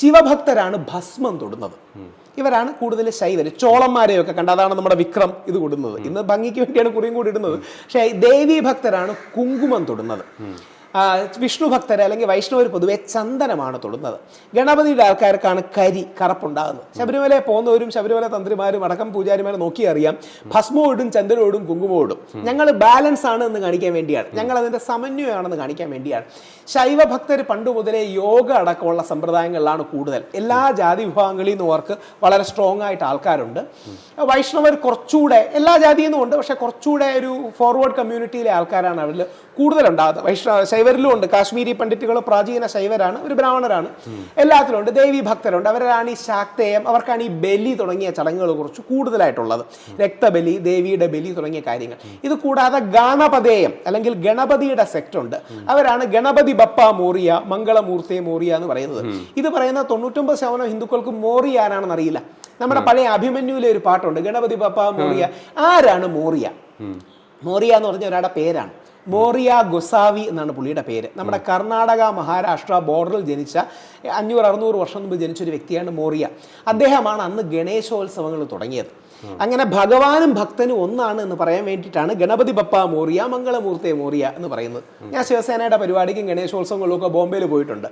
ശിവഭക്തരാണ് ഭസ്മം തൊടുന്നത്. ഇവരാണ് കൂടുതൽ ശൈവര്. ചോളന്മാരെയൊക്കെ കണ്ട അതാണ് നമ്മുടെ വിക്രം ഇത് കൊടുക്കുന്നത് ഇന്ന് ഭംഗിക്ക് വേണ്ടിയാണ് കുറിയും കൂടി ഇടുന്നത്. പക്ഷേ ദേവീ ഭക്തരാണ് കുങ്കുമം തൊടുന്നത്. വിഷ്ണു ഭക്തര് അല്ലെങ്കിൽ വൈഷ്ണവർ പൊതുവെ ചന്ദനമാണ് തൊടുന്നത്. ഗണപതിയുടെ ആൾക്കാർക്കാണ് കരി കറപ്പുണ്ടാകുന്നത്. ശബരിമല പോകുന്നവരും ശബരിമല തന്ത്രിമാരും അടക്കം പൂജാരിമാരെ നോക്കി അറിയാം ഭസ്മോടും ചന്ദ്രനോടും കുങ്കുമോടും. ഞങ്ങൾ ബാലൻസ് ആണ് എന്ന് കാണിക്കാൻ വേണ്ടിയാണ്. ഞങ്ങൾ അതിന്റെ സമന്വയമാണെന്ന് കാണിക്കാൻ വേണ്ടിയാണ്. ശൈവ ഭക്തർ പണ്ട് മുതലേ യോഗ അടക്കമുള്ള സമ്പ്രദായങ്ങളിലാണ് കൂടുതൽ. എല്ലാ ജാതി വിഭാഗങ്ങളിൽ നിന്നും അവർക്ക് വളരെ സ്ട്രോങ് ആയിട്ട് ആൾക്കാരുണ്ട്. വൈഷ്ണവർ കുറച്ചുകൂടെ എല്ലാ ജാതിയിൽ നിന്നും ഉണ്ട് പക്ഷെ കുറച്ചുകൂടെ ഒരു ഫോർവേഡ് കമ്മ്യൂണിറ്റിയിലെ ആൾക്കാരാണ് അവരിൽ കൂടുതലുണ്ടാകുന്നത്. വൈഷ്ണവ ശൈവരിലും ഉണ്ട്. കാശ്മീരി പണ്ഡിറ്റുകൾ പ്രാചീന ശൈവരാണ് ഒരു ബ്രാഹ്മണരാണ്. എല്ലാത്തിലും ഉണ്ട്. ദേവി ഭക്തരുണ്ട്. അവരാണ് ഈ ശാക്തേയം അവർക്കാണ് ഈ ബലി തുടങ്ങിയ ചടങ്ങുകൾ കുറച്ച് കൂടുതലായിട്ടുള്ളത്. രക്തബലി ദേവിയുടെ ബലി തുടങ്ങിയ കാര്യങ്ങൾ. ഇത് കൂടാതെ ഗാണപതേയം അല്ലെങ്കിൽ ഗണപതിയുടെ സെക്ട് ഉണ്ട്. അവരാണ് ഗണപതി ബപ്പ മോറിയ മംഗളമൂർത്തി മോറിയ എന്ന് പറയുന്നത്. ഇത് പറയുന്ന തൊണ്ണൂറ്റൊമ്പത് ശതമാനം ഹിന്ദുക്കൾക്ക് മോറിയാനാണെന്ന് അറിയില്ല. നമ്മുടെ പഴയ അഭിമന്യുവിലെ ഒരു പാട്ടുണ്ട്. ഗണപതി ബപ്പ മോറിയ. ആരാണ് മോറിയ? മോറിയ എന്ന് പറഞ്ഞ ഒരാളുടെ പേരാണ്. മോറിയ ഗൊസാവി എന്നാണ് പുള്ളിയുടെ പേര്. നമ്മുടെ കർണാടക മഹാരാഷ്ട്ര ബോർഡറിൽ ജനിച്ച അഞ്ഞൂറ് അറുന്നൂറ് വർഷം മുമ്പ് ജനിച്ച ഒരു വ്യക്തിയാണ് മോറിയ. അദ്ദേഹമാണ് അന്ന് ഗണേശോത്സവങ്ങൾ തുടങ്ങിയത്. അങ്ങനെ ഭഗവാനും ഭക്തനും ഒന്നാണ് എന്ന് പറയാൻ വേണ്ടിയിട്ടാണ് ഗണപതി ബപ്പ മോറിയ മംഗളമൂർത്തി മോറിയ എന്ന് പറയുന്നത്. ഞാൻ ശിവസേനയുടെ പരിപാടിക്കും ഗണേശോത്സവങ്ങളിലും ഒക്കെ ബോംബെയിൽ പോയിട്ടുണ്ട്.